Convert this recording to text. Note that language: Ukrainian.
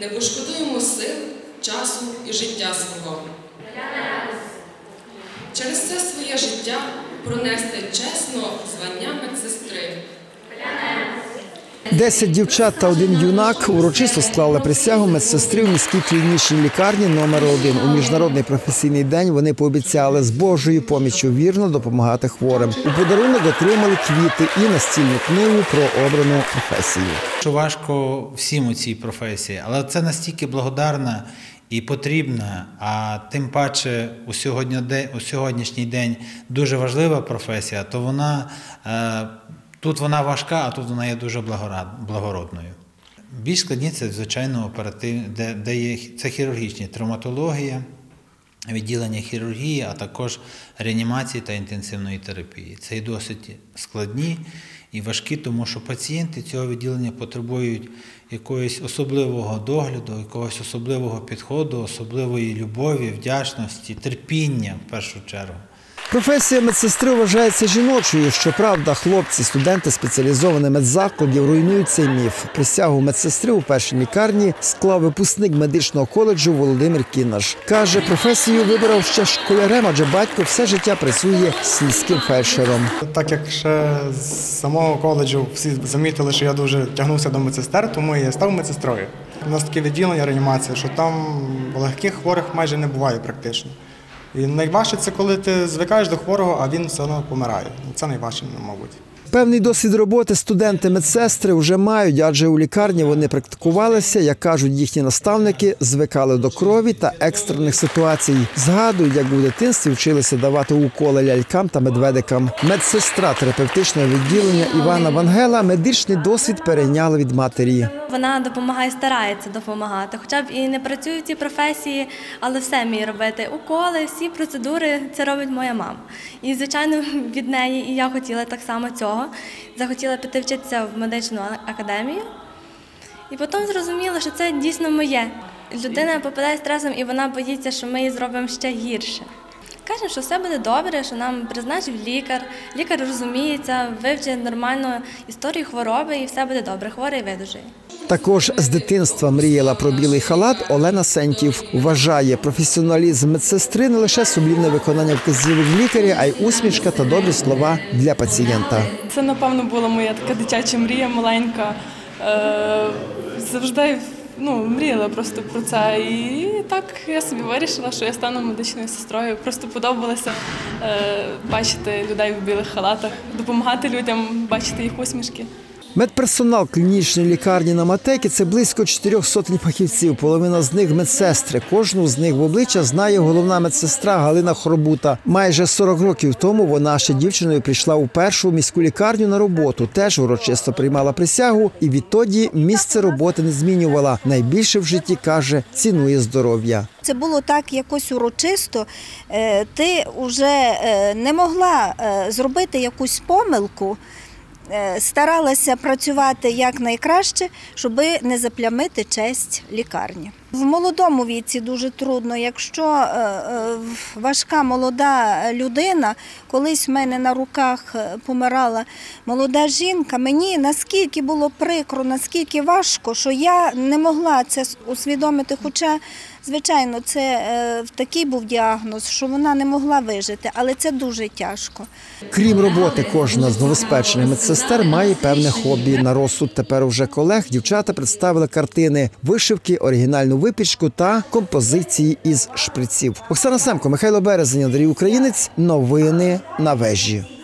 не пошкодуємо сил, часу і життя свого. Через це своє життя пронести чесно звання медсестри. Десять дівчат та один юнак урочисто склали присягу медсестри в міській клінічній лікарні номер 1 У міжнародний професійний день вони пообіцяли з Божою поміччю вірно допомагати хворим. У подарунок отримали квіти і настільну книгу про обрану професію. Що важко всім у цій професії, але це настільки благодарна і потрібна, а тим паче у, сьогодні, у сьогоднішній день дуже важлива професія, то вона е, тут вона важка, а тут вона є дуже благородною. Більш складні це, звичайно, оператив, де, де є це хірургічні травматологія, відділення хірургії, а також реанімації та інтенсивної терапії. Це і досить складні і важкі, тому що пацієнти цього відділення потребують якогось особливого догляду, якогось особливого підходу, особливої любові, вдячності, терпіння в першу чергу. Професія медсестри вважається жіночою. Щоправда, хлопці, студенти спеціалізованих медзакладів руйнують цей міф. Присягу медсестри у першій лікарні склав випускник медичного коледжу Володимир Кінаш. Каже, професію вибрав ще школярем, адже батько все життя працює сільським фельдшером. Так як ще з самого коледжу всі замітили, що я дуже тягнувся до медсестер, тому я став медсестрою. У нас таке відділення реанімації, що там легких хворих майже не буває практично. І найважче це коли ти звикаєш до хворого, а він все одно помирає. Це найважче, мабуть. Певний досвід роботи студенти медсестри вже мають, адже у лікарні вони практикувалися, як кажуть їхні наставники, звикали до крові та екстрених ситуацій. Згадують, як у дитинстві вчилися давати уколи лялькам та медведикам. Медсестра терапевтичного відділення Івана Вангела медичний досвід перейняла від матері. Вона допомагає, старається допомагати, хоча б і не працює в цій професії, але все вміє робити. Уколи, всі процедури це робить моя мама. І, звичайно, від неї і я хотіла так само цього. Захотіла піти вчитися в медичну академію. І потім зрозуміла, що це дійсно моє. Людина попадає стресом і вона боїться, що ми її зробимо ще гірше. Кажемо, що все буде добре, що нам призначив лікар, лікар розуміється, вивчить нормальну історію хвороби і все буде добре. Хворий видужає. Також з дитинства мріяла про білий халат Олена Сентів. Вважає професіоналізм медсестри не лише сумлінне виконання вказівок лікаря, а й усмішка та добрі слова для пацієнта. Це, напевно, була моя така дитяча мрія маленька. Е, завжди ну, мріяла просто про це. І так я собі вирішила, що я стану медичною сестрою. Просто подобалося е, бачити людей в білих халатах, допомагати людям, бачити їх усмішки. Медперсонал клінічної лікарні на Матекі це близько чотирьох сотень фахівців. Половина з них медсестри. Кожну з них в обличчя знає головна медсестра Галина Хробута. Майже 40 років тому вона ще дівчиною прийшла у першу міську лікарню на роботу. Теж урочисто приймала присягу, і відтоді місце роботи не змінювала. Найбільше в житті каже, цінує здоров'я. Це було так якось урочисто. Е, Ти вже не могла е, зробити якусь помилку, е, старалася працювати якнайкраще, щоб не заплямити честь лікарні. В молодому віці дуже трудно. Якщо е, е, важка молода людина, колись в мене на руках е, помирала молода жінка, мені наскільки було прикро, наскільки важко, що я не могла це усвідомити. Хоча, звичайно, це такий був діагноз, що вона не могла вижити, але це дуже тяжко. Крім роботи, кожна з новоспечених медсестер має певне хобі. На розсуд тепер уже колег дівчата представили картини, вишивки, оригінальну випічку та композиції із шприців. Оксана Семко, Михайло Березень, Андрій Українець. Новини на вежі.